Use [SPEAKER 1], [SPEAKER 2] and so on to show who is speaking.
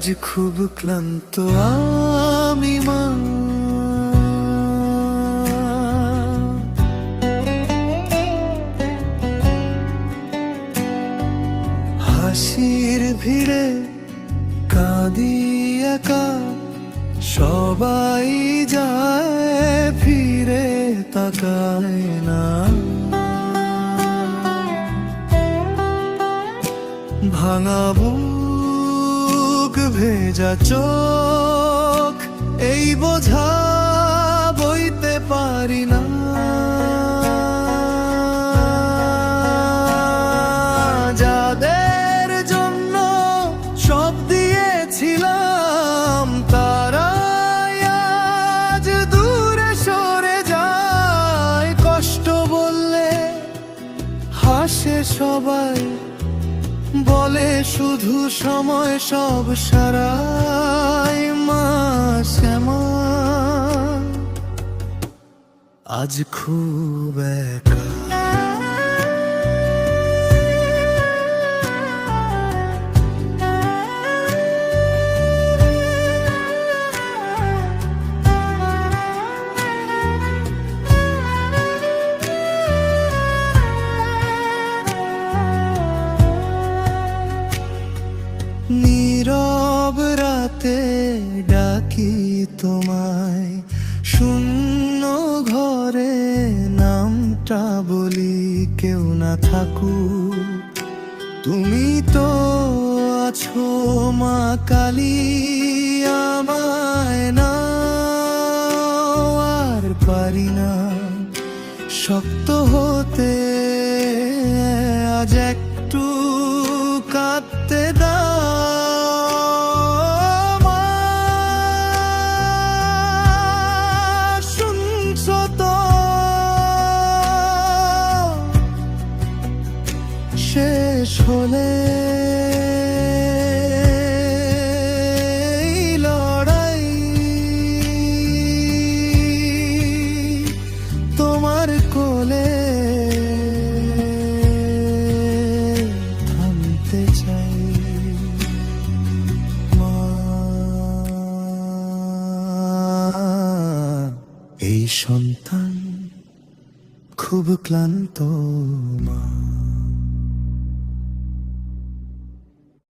[SPEAKER 1] আজ খুব ক্লান্ত, আমি মা। হাসির ভিড়ে কাঁদি একা, সবাই যায় ফিরে তাকায় না। ভাঙা বুক ভেজা চোখ, এই বোঝা বইতে পারি না। যাদের জন্য সব দিয়েছিলাম তারা সরে যায়। কষ্ট বললে হাসে সবাই। বলে শুধু সময় সব সারাই মা শ্যামা আজ খুব একা। নামটা বলি কেউ না থাকু তুমি তো আছো মা কালী, আমায় না আর পারি না। শক্ত হতে শেষ হলে লড়াই তোমার কোলে থামতে চাই। এই সন্তান খুব ক্লান্ত মা।